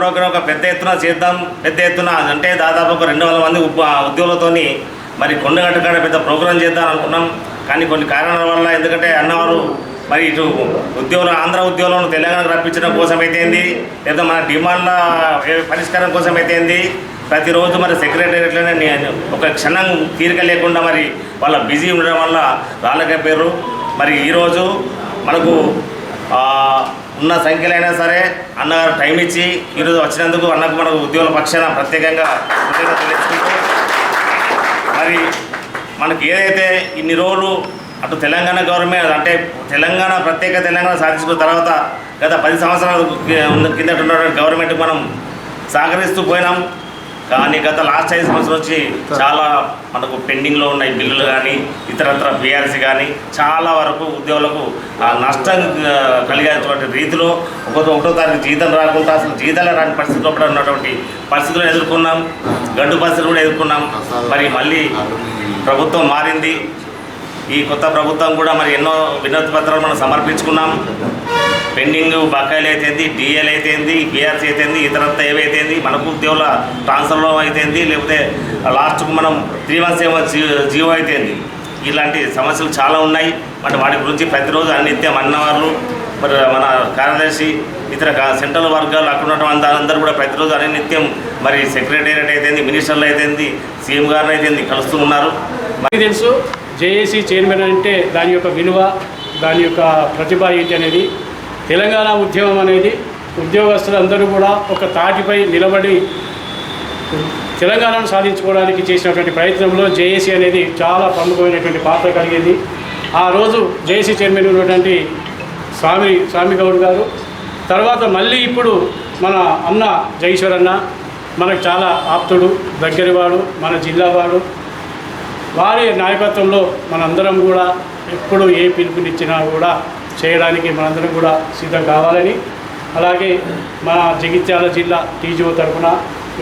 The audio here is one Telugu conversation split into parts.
ప్రోగ్రాం ఒక పెద్ద ఎత్తున చేద్దాం పెద్ద ఎత్తున అంటే దాదాపు ఒక రెండు వందల మంది ఉద్యోగులతో మరి కొండగట్ట కాడ పెద్ద ప్రోగ్రాం చేద్దాం అనుకున్నాం. కానీ కొన్ని కారణాల వల్ల ఎందుకంటే అన్నవారు మరి ఇటు ఉద్యోగులు ఆంధ్ర ఉద్యోగులను తెలంగాణకు రప్పించడం కోసం అయితేంది లేదా మన డిమాండ్ల పరిష్కారం కోసం అయితేంది ప్రతిరోజు మరి సెక్రటేరియట్లోనే నేను ఒక క్షణం తీరిక లేకుండా మరి వాళ్ళ బిజీ ఉండడం వల్ల రాలేకపోయారు మరి ఈరోజు మనకు ఉన్న సంఖ్యలో అయినా సరే అన్నగారు టైం ఇచ్చి ఈరోజు వచ్చినందుకు అన్నకు మనకు ఉద్యోగుల పక్షాన ప్రత్యేకంగా తెలుసుకుంటూ మరి మనకి ఏదైతే ఇన్ని రోజులు అటు తెలంగాణ గవర్నమెంట్ అంటే తెలంగాణ ప్రత్యేక తెలంగాణ సాధించుకున్న తర్వాత గత పది సంవత్సరాల కిందట ఉన్న గవర్నమెంట్ మనం సహకరిస్తూ పోయినాం. కానీ గత లాస్ట్ ఐదు సంవత్సరం వచ్చి చాలా మనకు పెండింగ్లో ఉన్నాయి బిల్లులు కానీ ఇతరత్ర బీఆర్సీ కానీ చాలా వరకు ఉద్యోగులకు నష్టం కలిగేటువంటి రీతిలో ఒక ఒకటో తారీఖు జీతం రాకుండా అసలు జీతాలే రాని పరిస్థితిలో కూడా ఉన్నటువంటి పరిస్థితులు ఎదుర్కొన్నాం. గడ్డు పరిస్థితులు కూడా ఎదుర్కొన్నాం. మరి మళ్ళీ ప్రభుత్వం మారింది. ఈ కొత్త ప్రభుత్వం కూడా మరి ఎన్నో వినతి పత్రాలు మనం సమర్పించుకున్నాం. పెండింగ్ బకాయిలు అయితేంది డిఎల్ అయితేంది బీఆర్సీ అయితేంది ఇతరత్త ఏవైతేంది మనకు ఉద్యోగుల ట్రాన్స్ఫర్లో అయితేంది లేకపోతే లాస్ట్కు మనం త్రీ వన్ సెవెన్ జీవో అయితేంది. ఇలాంటి సమస్యలు చాలా ఉన్నాయి. మరి వాటి గురించి ప్రతిరోజు అన్నిత్యం అన్నవాళ్ళు మరి మన కార్యదర్శి ఇతర సెంట్రల్ వర్గాలు అక్కడ ఉన్నటువంటి అందరూ కూడా ప్రతిరోజు నిత్యం మరి సెక్రటేరియట్ అయితేంది మినిస్టర్లు అయితేంది సీఎం గారిని అయితేంది కలుస్తూ ఉన్నారు. మరి తెలుసు జేఏసీ చైర్మన్ అంటే దాని యొక్క విలువ దాని యొక్క ప్రతిభ ఏంటి అనేది తెలంగాణ ఉద్యమం అనేది ఉద్యోగస్తులందరూ కూడా ఒక తాటిపై నిలబడి తెలంగాణను సాధించుకోవడానికి చేసినటువంటి ప్రయత్నంలో జేఏసీ అనేది చాలా ప్రముఖమైనటువంటి పాత్ర కలిగింది. ఆ రోజు జేఏసీ చైర్మన్ ఉన్నటువంటి స్వామి స్వామి గౌడ్ గారు తర్వాత మళ్ళీ ఇప్పుడు మన అన్న జగేశ్వర్ అన్న మనకు చాలా ఆప్తుడు దగ్గరివాడు మన జిల్లావాడు. వారి నాయకత్వంలో మనందరం కూడా ఎప్పుడు ఏ పిలుపునిచ్చినా కూడా చేయడానికి మనందరం కూడా సిద్ధం కావాలని. అలాగే మన జగిత్యాల జిల్లా టీజీఓ తరఫున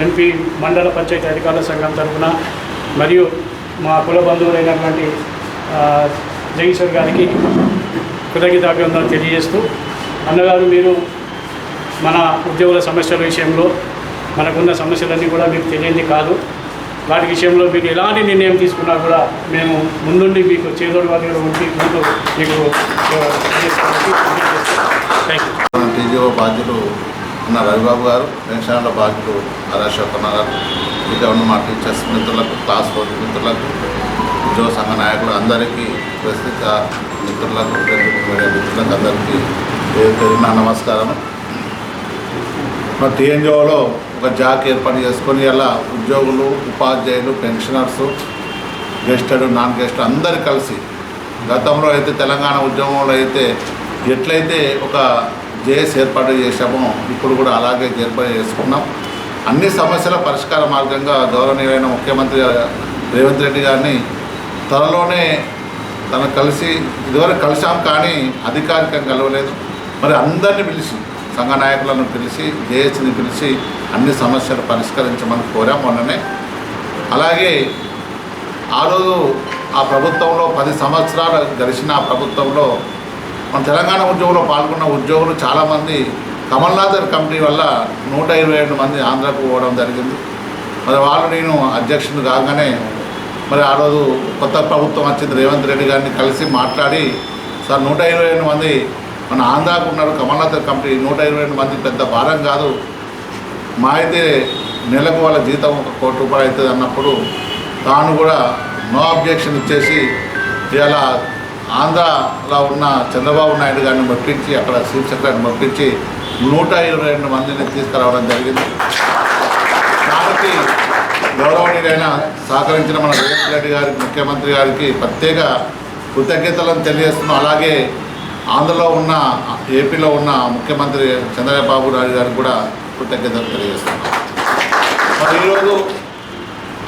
ఎంపీ మండల పంచాయతీ అధికారుల సంఘం తరఫున మరియు మా కుల బంధువులైనటువంటి ఆ, జగీశ్వర్ గారికి కృతజ్ఞతాభివందనలు తెలియజేస్తూ అన్నగారు మీరు మన ఉద్యోగుల సమస్యల విషయంలో మనకున్న సమస్యలన్నీ కూడా మీకు తెలియంది కాదు. వాటి విషయంలో మీకు ఎలాంటి నిర్ణయం తీసుకున్నా కూడా మేము ముందుండి మీకు చేదోడు వారి ఉండి ముందు మీకు టీజీఓ బాధ్యులు ఉన్న రవిబాబు గారు పెన్షన్ల బాధ్యులు అన్న గారు ఇంకా ఉన్న మా టీచర్స్ మిత్రులకు క్లాస్ ఫోర్ మిత్రులకు ఉద్యోగ సంఘ నాయకులు అందరికీ ప్రస్తుత మిత్రులకు మిత్రులకు అందరికీ పేరు నమస్కారం మరి టీఎన్జిఓలో ఒక జాక్ ఏర్పాటు చేసుకొని ఇలా ఉద్యోగులు ఉపాధ్యాయులు పెన్షనర్సు గెస్టెడ్ నాన్ గెస్టెడ్ అందరు కలిసి గతంలో అయితే తెలంగాణ ఉద్యమంలో అయితే ఎట్లయితే ఒక జేఎస్ ఏర్పాటు చేశామో ఇప్పుడు కూడా అలాగే ఏర్పాటు చేసుకున్నాం. అన్ని సమస్యల పరిష్కార మార్గంగా గౌరవనీయులైన ముఖ్యమంత్రి రేవంత్ రెడ్డి గారిని త్వరలోనే తను కలిసి ఇదివరకు కలిసాం కానీ అధికారికంగా కలవలేదు. మరి అందరిని పిలిచి సంఘ నాయకులను పిలిచి జేఎస్ని పిలిచి అన్ని సమస్యలు పరిష్కరించమని కోరాం మొన్ననే. అలాగే ఆ రోజు ఆ ప్రభుత్వంలో పది సంవత్సరాలు గడిచిన ఆ ప్రభుత్వంలో మన తెలంగాణ ఉద్యోగంలో పాల్గొన్న ఉద్యోగులు చాలామంది కమల్నాథర్ కమిటీ వల్ల నూట ఇరవై ఏడు మంది ఆంధ్రాకు పోవడం జరిగింది. మరి వాళ్ళు నేను అధ్యక్షుడు కాగానే మరి ఆ రోజు కొత్త ప్రభుత్వం వచ్చింది. రేవంత్ రెడ్డి గారిని కలిసి మాట్లాడి సార్ నూట ఇరవై ఏడు మంది మన ఆంధ్రాకు ఉన్నారు కమల్నాథ్ కమిటీ నూట ఇరవై రెండు మంది పెద్ద భారం కాదు. మా అయితే నెలకు వాళ్ళ జీతం ఒక కోటి రూపాయలు అవుతుంది అన్నప్పుడు తాను కూడా నో అబ్జెక్షన్ ఇచ్చేసి ఇలా ఆంధ్రాలో ఉన్న చంద్రబాబు నాయుడు గారిని మెప్పించి అక్కడ చీఫ్ సెక్రటరీని మెప్పించి నూట ఇరవై రెండు మందిని తీసుకురావడం జరిగింది. దానికి గౌరవనీయులైన సహకరించిన మన రేవంత్ రెడ్డి గారికి ముఖ్యమంత్రి గారికి ప్రత్యేక కృతజ్ఞతలను తెలియజేస్తున్నాం. అలాగే ఆంధ్రలో ఉన్న ఏపీలో ఉన్న ముఖ్యమంత్రి చంద్రబాబు నాయుడు గారికి కూడా కృతజ్ఞతలు తెలియజేస్తున్నాం. మరి ఈరోజు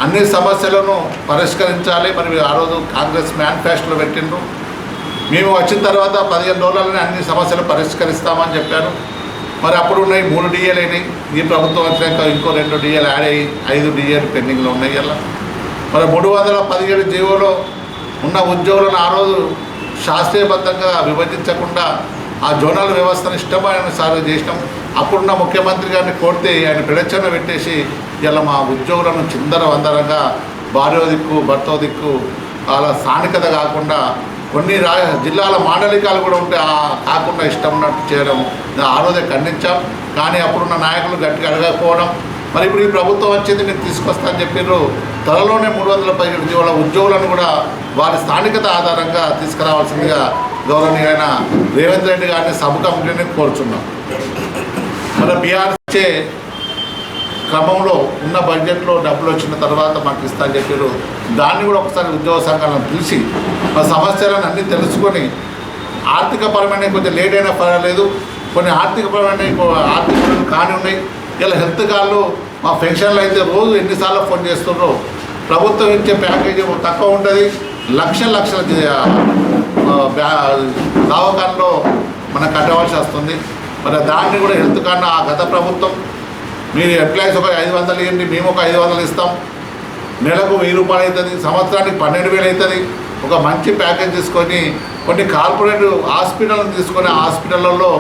అన్ని సమస్యలను పరిష్కరించాలి. మరి ఆ రోజు కాంగ్రెస్ మేనిఫెస్టోలో పెట్టిండ్రు. మేము వచ్చిన తర్వాత పదిహేను రోజులనే అన్ని సమస్యలు పరిష్కరిస్తామని చెప్పారు. మరి అప్పుడు ఉన్నాయి మూడు డిఏలు అయినాయి. ఈ ప్రభుత్వం వచ్చాక ఇంకో రెండు డిఏలు యాడ్ అయ్యి ఐదు డిఏలు పెండింగ్లో ఉన్నాయి అలా మరి మూడు వందల పదిహేడు జీవోలో ఉన్న ఉద్యోగులను ఆ రోజు శాస్త్రీయబద్ధంగా విభజించకుండా ఆ జోనల్ వ్యవస్థను ఇష్టమైన సార్లు చేసినాం. అప్పుడున్న ముఖ్యమంత్రి గారిని కోరితే ఆయన పిడచన పెట్టేసి ఇలా మా ఉద్యోగులను చిందర వందరంగా భార్యో దిక్కు భర్తో దిక్కు అలా స్థానికత కాకుండా కొన్ని రా జిల్లాల మాండలికాలు కూడా ఉంటే కాకుండా ఇష్టం ఉన్నట్టు చేయడం ఆ రోజే ఖండించాం. కానీ అప్పుడున్న నాయకులు గట్టిగా అడగకపోవడం మరి ఇప్పుడు ఈ ప్రభుత్వం వచ్చింది నేను తీసుకొస్తాను చెప్పారు త్వరలోనే మూడు వందల పదిహేడు జీవుల ఉద్యోగులను కూడా వారి స్థానికత ఆధారంగా తీసుకురావాల్సిందిగా గౌరవనీయమైన రేవంత్ రెడ్డి గారిని సబ్ కమిటీని కోరుచున్నాం. మన బీఆర్ ఇచ్చే క్రమంలో ఉన్న బడ్జెట్లో డబ్బులు వచ్చిన తర్వాత మాకు ఇస్తా అని చెప్పారు. దాన్ని కూడా ఒకసారి ఉద్యోగ సంఘాలను పిలిచి మా సమస్యలను అన్నీ తెలుసుకొని ఆర్థికపరమైన కొంచెం లేట్ అయినా పర్వాలేదు. కొన్ని ఆర్థికపరమైన ఆర్థిక కాని ఉన్నాయి ఇలా హెల్త్ కార్డులు మా పెన్షన్లు అయితే రోజు ఎన్నిసార్లు ఫోన్ చేస్తున్నారో ప్రభుత్వం ఇచ్చే ప్యాకేజీ తక్కువ ఉంటుంది. లక్ష లక్షల దావకాల్లో మనం కట్టవలసి వస్తుంది. మరి దాన్ని కూడా హెల్త్ కార్డు ఆ గత ప్రభుత్వం మీరు ఎంప్లాయీస్ ఒక ఐదు వందలు ఇవ్వండి మేము ఒక ఐదు వందలు ఇస్తాం. నెలకు వెయ్యి రూపాయలు అవుతుంది సంవత్సరానికి పన్నెండు వేలు అవుతుంది. ఒక మంచి ప్యాకేజ్ తీసుకొని కొన్ని కార్పొరేట్ హాస్పిటల్ని తీసుకొని హాస్పిటల్లో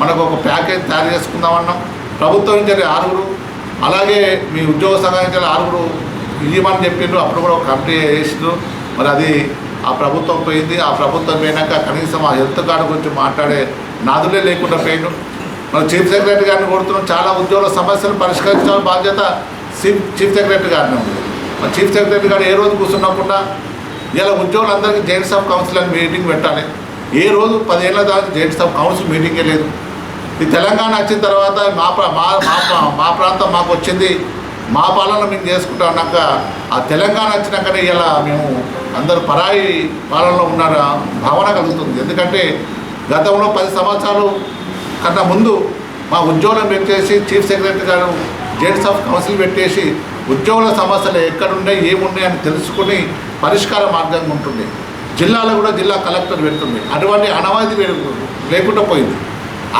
మనకు ఒక ప్యాకేజ్ తయారు చేసుకుందామన్నాం. ప్రభుత్వం నుంచి ఆరుగురు అలాగే మీ ఉద్యోగ సంఘం ఆరుగురు ఇయ్యమని చెప్పిండ్రు. అప్పుడు కూడా ఒక కమిటీ వేసిండ్రు మరి అది ఆ ప్రభుత్వం పోయింది. ఆ ప్రభుత్వం పోయినాక కనీసం ఆ హెల్త్ కార్డు గురించి మాట్లాడే నాదులే లేకుండా పోయిండు మన చీఫ్ సెక్రటరీ గారిని కొడుతున్నాం చాలా ఉద్యోగుల సమస్యలు పరిష్కరించాల్సిన బాధ్యత చీఫ్ చీఫ్ సెక్రటరీ గారిని ఉంది. మన చీఫ్ సెక్రటరీ గారు ఏ రోజు కూర్చున్నకుండా ఇలా ఉద్యోగులందరికీ జైంట్స్ ఆఫ్ కౌన్సిల్ అని మీటింగ్ పెట్టాలి. ఏ రోజు పదేళ్ళ దాకా జైంట్స్ ఆఫ్ కౌన్సిల్ మీటింగే లేదు. ఈ తెలంగాణ వచ్చిన తర్వాత మా మా మా మా ప్రాంతం మాకు వచ్చింది. మా పాలన మేము చేసుకుంటా అన్నాక ఆ తెలంగాణ వచ్చినాకనే ఇలా మేము అందరూ పరాయి పాలనలో ఉన్న భావన కలుగుతుంది. ఎందుకంటే గతంలో పది సంవత్సరాలు కన్నా ముందు మా ఉద్యోగులను పెట్టేసి చీఫ్ సెక్రటరీ గారు జెంట్స్ ఆఫ్ కౌన్సిల్ పెట్టేసి ఉద్యోగుల సమస్యలు ఎక్కడున్నాయి ఏమున్నాయి అని తెలుసుకుని పరిష్కార మార్గంగా ఉంటుంది జిల్లాలో కూడా జిల్లా కలెక్టర్ పెడుతుంది అటువంటి అనవాది లేకుండా పోయింది.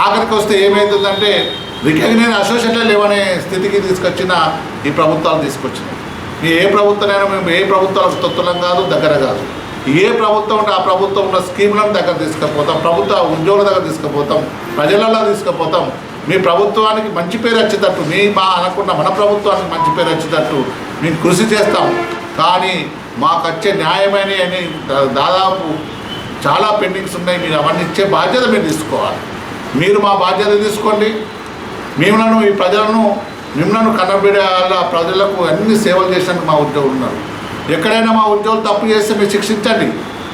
ఆఖరికి వస్తే ఏమవుతుందంటే రికగ్నైజ్ అసోసియేట్లే లేవనే స్థితికి తీసుకొచ్చిన ఈ ప్రభుత్వాలు తీసుకొచ్చినాయి. మీ ఏ ప్రభుత్వమైనా మేము ఏ ప్రభుత్వాలకు తొత్తులం కాదు దగ్గర కాదు. ఏ ప్రభుత్వం ఉంటే ఆ ప్రభుత్వం ఉన్న స్కీములను దగ్గర తీసుకుపోతాం ప్రభుత్వ ఉద్యోగుల దగ్గర తీసుకుపోతాం ప్రజలలో తీసుకుపోతాం. మీ ప్రభుత్వానికి మంచి పేరు వచ్చేటట్టు మీ మా అనుకున్న మన ప్రభుత్వానికి మంచి పేరు వచ్చేటట్టు మేము కృషి చేస్తాం. కానీ మాకు వచ్చే న్యాయమైన అని దాదాపు చాలా పెండింగ్స్ ఉన్నాయి మీరు అవన్నీ ఇచ్చే బాధ్యత మీరు తీసుకోవాలి. మీరు మా బాధ్యత తీసుకోండి. మిమ్మలను ఈ ప్రజలను మిమ్మలను కన్నబిడాల ప్రజలకు అన్ని సేవలు చేసినందుకు మా ఉద్యోగులు ఉన్నారు. ఎక్కడైనా మా ఉద్యోగులు తప్పు చేస్తే మీరు శిక్షించండి.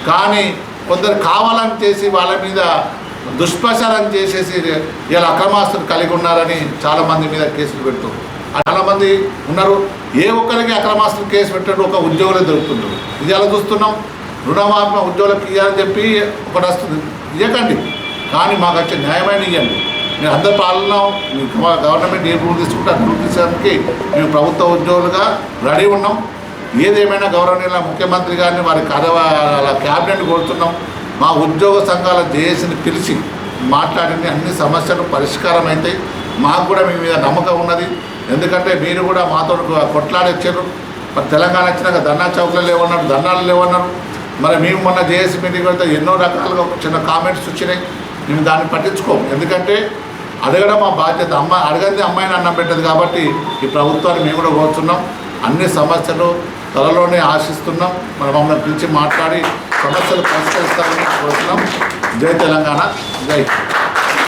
కానీ కొందరు కావాలని చేసి వాళ్ళ మీద దుష్ప్రచారం చేసేసి ఇలా అక్రమాస్తులు కలిగి ఉన్నారని చాలామంది మీద కేసులు పెడుతున్నారు చాలామంది ఉన్నారు. ఏ ఒక్కరికి అక్రమాస్తులు కేసు పెట్టడం ఒక ఉద్యోగులే దొరుకుతుంటారు ఇది ఎలా చూస్తున్నాం? రుణమాఫీ ఉద్యోగులకు ఇవ్వాలని చెప్పి ఒకటి వస్తుంది ఇవ్వకండి కానీ మాకు వచ్చే న్యాయమైన ఇవ్వండి మేము అందరు పాలన గవర్నమెంట్ ఏ రూల్ తీసుకుంటే ఆ రూల్ తీసుకోవడానికి మేము ప్రభుత్వ ఉద్యోగులుగా రెడీ ఉన్నాం. ఏదేమైనా గౌరవనీయుల ముఖ్యమంత్రి గారిని వారి కార్యవాల క్యాబినెట్ కోరుతున్నాం. మా ఉద్యోగ సంఘాల జేఏసీని పిలిచి మాట్లాడింది అన్ని సమస్యలు పరిష్కారం అవుతాయి మాకు కూడా మీ మీద నమ్మకం ఉన్నది. ఎందుకంటే మీరు కూడా మాతో కొట్లాడొచ్చారు. మరి తెలంగాణ వచ్చినాక ధర్నా చౌక్లో లేవన్నారు ధర్నాలు లేవన్నారు. మరి మేము మొన్న జేఏసీ మీటింగ్ వెళ్తే ఎన్నో రకాలుగా చిన్న కామెంట్స్ వచ్చినాయి. మేము దాన్ని పట్టించుకోము. ఎందుకంటే అడగడం మా బాధ్యత. అమ్మాయి అడగంది అమ్మాయిని అన్నం పెట్టదు కాబట్టి ఈ ప్రభుత్వాన్ని మేము కూడా కోరుతున్నాం అన్ని సమస్యలు త్వరలోనే ఆశిస్తున్నాం. మన మమ్మల్ని పిలిచి మాట్లాడి సమస్యలు పరిష్కరిస్తామని కోరుతున్నాం జై తెలంగాణ. జై